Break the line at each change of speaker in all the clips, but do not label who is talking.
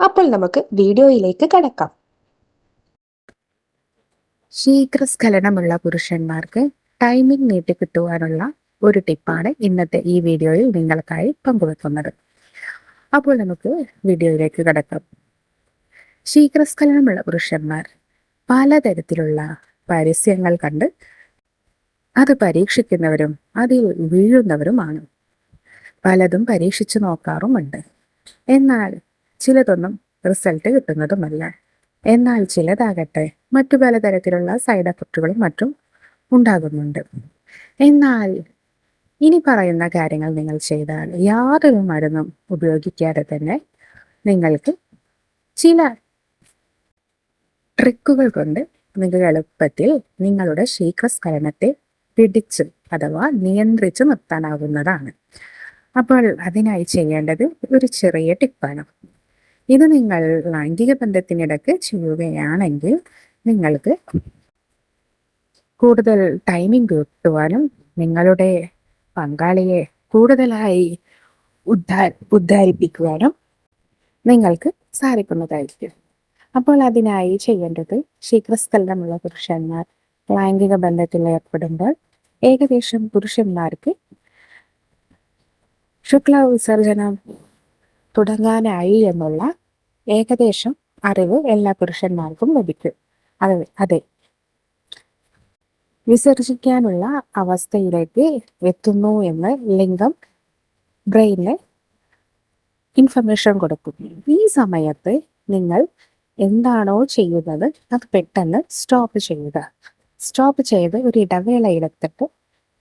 അപ്പോൾ നമുക്ക് വീഡിയോയിലേക്ക് കടക്കാം.
ശീഘ്രസ്ഖലനമുള്ള പുരുഷന്മാർക്ക് ടൈമിംഗ് നീട്ടിക്കിട്ടുവാനുള്ള ഒരു ടിപ്പാണ് ഇന്നത്തെ ഈ വീഡിയോയിൽ നിങ്ങൾക്കായി പങ്കുവെക്കുന്നത്. അപ്പോൾ നമുക്ക് വീഡിയോയിലേക്ക് കടക്കാം. ശീഘ്രസ്ഖലനമുള്ള പുരുഷന്മാർ പലതരത്തിലുള്ള പരസ്യങ്ങൾ കണ്ട് അത് പരീക്ഷിക്കുന്നവരും അതിൽ വീഴുന്നവരുമാണ്. പലതും പരീക്ഷിച്ചു നോക്കാറുമുണ്ട്. എന്നാൽ ചിലതൊന്നും റിസൾട്ട് കിട്ടുന്നതുമല്ല. എന്നാൽ ചിലതാകട്ടെ മറ്റു പലതരത്തിലുള്ള സൈഡ് എഫക്റ്റുകളും മറ്റും ഉണ്ടാകുന്നുണ്ട്. എന്നാൽ ഇനി പറയുന്ന കാര്യങ്ങൾ നിങ്ങൾ ചെയ്താൽ യാതൊരു മരുന്നും ഉപയോഗിക്കാതെ തന്നെ നിങ്ങൾക്ക് ചില ട്രിക്കുകൾ കൊണ്ട് നിങ്ങൾക്ക് എളുപ്പത്തിൽ നിങ്ങളുടെ ശീഘ്രസ്ഖലനത്തെ പിടിച്ച് അഥവാ നിയന്ത്രിച്ച് നിർത്താനാവുന്നതാണ്. അപ്പോൾ അതിനായി ചെയ്യേണ്ടത് ഒരു ചെറിയ ടിപ്പാണ് ഇത് നിങ്ങൾ ലൈംഗിക ബന്ധത്തിനിടക്ക് ചെയ്യുകയാണെങ്കിൽ നിങ്ങൾക്ക് കൂടുതൽ ടൈമിംഗ് കിട്ടുവാനും നിങ്ങളുടെ പങ്കാളിയെ കൂടുതലായി ഉദ്ധാ ഉദ്ധാരിപ്പിക്കുവാനും നിങ്ങൾക്ക് സാധിക്കുന്നതായിരിക്കും. അപ്പോൾ അതിനായി ചെയ്യേണ്ടത് ശീഘ്രസ്ഖലനമുള്ള പുരുഷന്മാർ ലൈംഗിക ബന്ധത്തിൽ ഏർപ്പെടുമ്പോൾ ഏകദേശം പുരുഷന്മാർക്ക് ശുക്ല വിസർജനം തുടങ്ങാനായി എന്നുള്ള ഏകദേശം അറിവ് എല്ലാ പുരുഷന്മാർക്കും ലഭിക്കും. അതെ അതെ. വിസർജിക്കാനുള്ള അവസ്ഥയിലേക്ക് എത്തുന്നു എന്ന് ലിംഗം ബ്രെയിന് ഇൻഫർമേഷൻ കൊടുക്കും. ഈ സമയത്ത് നിങ്ങൾ എന്താണോ ചെയ്യുന്നത് അത് പെട്ടെന്ന് സ്റ്റോപ്പ് ചെയ്യുക. സ്റ്റോപ്പ് ചെയ്ത് ഒരു ഇടവേള എടുത്തിട്ട്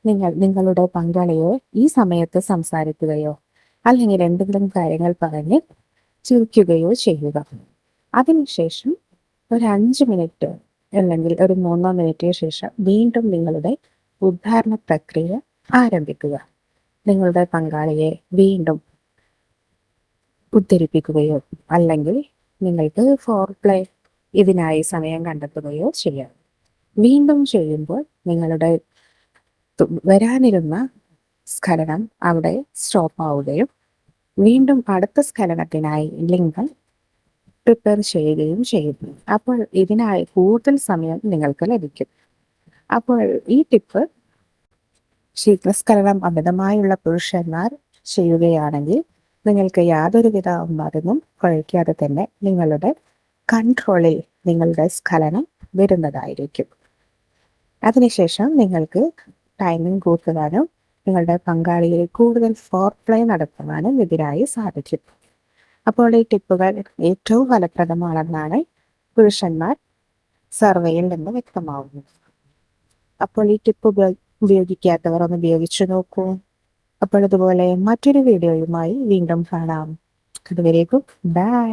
നിങ്ങൾ നിങ്ങളുടെ പങ്കാളിയോ ഈ സമയത്ത് സംസാരിക്കുകയോ അല്ലെങ്കിൽ എന്തെങ്കിലും കാര്യങ്ങൾ പറഞ്ഞ് ചിരിക്കുകയോ ചെയ്യുക. അതിനുശേഷം ഒരു അഞ്ച് മിനിറ്റ് അല്ലെങ്കിൽ ഒരു മൂന്നോ മിനിറ്റിന് ശേഷം വീണ്ടും നിങ്ങളുടെ ഉദ്ധാരണ പ്രക്രിയ ആരംഭിക്കുക. നിങ്ങളുടെ പങ്കാളിയെ വീണ്ടും ഉദ്ധരിപ്പിക്കുകയോ അല്ലെങ്കിൽ നിങ്ങൾക്ക് ഫോർ പ്ലേ ഇതിനായി സമയം കണ്ടെത്തുകയോ ചെയ്യാം. വീണ്ടും ചെയ്യുമ്പോൾ നിങ്ങളുടെ വരാനിരുന്ന സ്ഖലനം അവിടെ സ്റ്റോപ്പ് ആവുകയും വീണ്ടും അടുത്ത സ്ഖലനത്തിനായി ലിംഗം പ്രിപ്പയർ ചെയ്യുകയും ചെയ്യുന്നു. അപ്പോൾ ഇതിനായി കൂടുതൽ സമയം നിങ്ങൾക്ക് ലഭിക്കും. അപ്പോൾ ഈ ടിപ്പ് ശീതസ്ഖലനം അമിതമായുള്ള പുരുഷന്മാർ ചെയ്യുകയാണെങ്കിൽ നിങ്ങൾക്ക് യാതൊരുവിധ മരുന്നും കഴിക്കാതെ തന്നെ നിങ്ങളുടെ കൺട്രോളിൽ നിങ്ങളുടെ സ്ഖലനം വരുന്നതായിരിക്കും. അതിനുശേഷം നിങ്ങൾക്ക് ടൈമിംഗ് കൂട്ടുവാനും നിങ്ങളുടെ പങ്കാളിയിൽ കൂടുതൽ ഫോർ പ്ലേ നടത്തുവാനും എതിരായി സാധിക്കും. അപ്പോൾ ഈ ടിപ്പുകൾ ഏറ്റവും ഫലപ്രദമാണെന്നാണ് പുരുഷന്മാർ സർവേയിൽ നിന്ന് വ്യക്തമാവുന്നത്. അപ്പോൾ ഈ ടിപ്പ് ഉപയോഗിക്കാത്തവർ ഒന്ന് ഉപയോഗിച്ചു നോക്കൂ. അപ്പോൾ ഇതുപോലെ മറ്റൊരു വീഡിയോയുമായി വീണ്ടും കാണാം. അതുവരേക്കും ബൈ